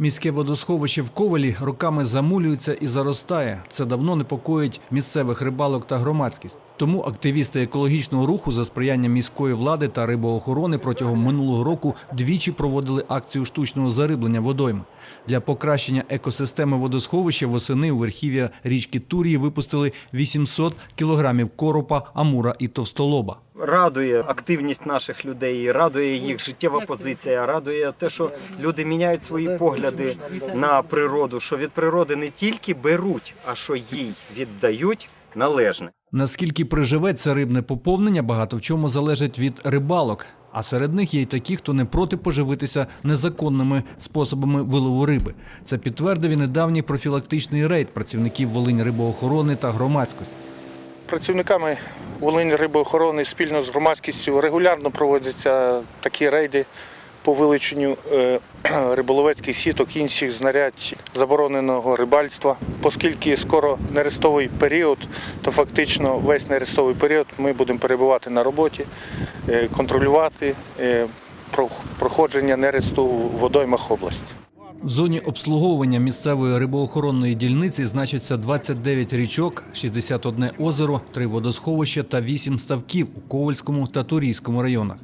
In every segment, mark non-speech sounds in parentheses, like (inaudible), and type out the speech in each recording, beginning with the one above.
Міське водосховище в Ковелі роками замулюється і заростає. Це давно непокоїть місцевих рибалок та громадськість. Тому активісти екологічного руху за сприяння міської влади та рибоохорони протягом минулого року двічі проводили акцію штучного зариблення водойми. Для покращення екосистеми водосховища восени у верхів'я річки Турії випустили 800 кілограмів коропа, амура і товстолоба. Радує активність наших людей, радує їх життєва позиція, радує те, що люди міняють свої погляди на природу, що від природи не тільки беруть, а що їй віддають належне. Наскільки приживеться рибне поповнення, багато в чому залежить від рибалок. А серед них є й такі, хто не проти поживитися незаконними способами вилову риби. Це підтвердив і недавній профілактичний рейд працівників Волинь рибоохорони та громадськості. Працівниками Волинь рибоохорони спільно з громадськістю регулярно проводяться такі рейди по вилученню е, (clears throat) риболовецьких сіток, інших знарядь забороненого рибальства. Оскільки скоро нерестовий період, то фактично весь нерестовий період ми будемо перебувати на роботі, е, контролювати е, проходження нересту в водоймах області. В зоні обслуговування місцевої рибоохоронної дільниці значиться 29 річок, 61 озеро, 3 водосховища та 8 ставків у Ковальському та Турійському районах.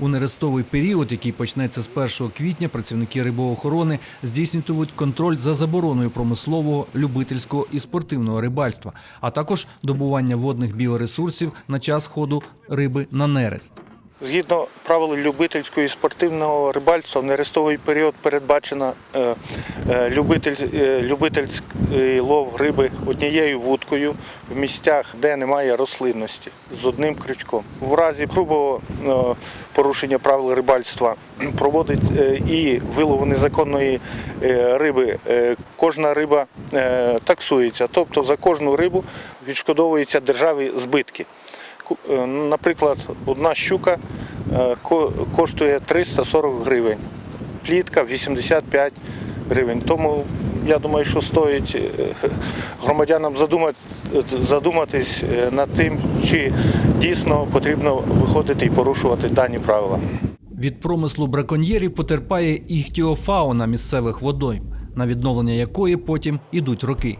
У нерестовий період, який почнеться з 1 квітня, працівники рибоохорони здійснюватимуть контроль за забороною промислового, любительського і спортивного рибальства, а також добування водних біоресурсів на час ходу риби на нерест. Згідно правил любительського і спортивного рибальства, в нерестовий період передбачено е, е, е, любительський лов риби однією вудкою в місцях, де немає рослинності, з одним крючком. В разі грубого порушення правил рибальства (clears throat) проводить і вилову незаконної риби. Кожна риба таксується, тобто за кожну рибу відшкодовуються державі збитки. Е, Наприклад, одна щука е, ко- коштує 340 гривень, плітка 85 гривень. Тому я думаю, що стоїть е, громадянам задуматись над тим, чи дійсно потрібно виходити і порушувати дані правила. Від промислу браконьєрів потерпає іхтіофауна місцевих водойм, на відновлення якої потім ідуть роки.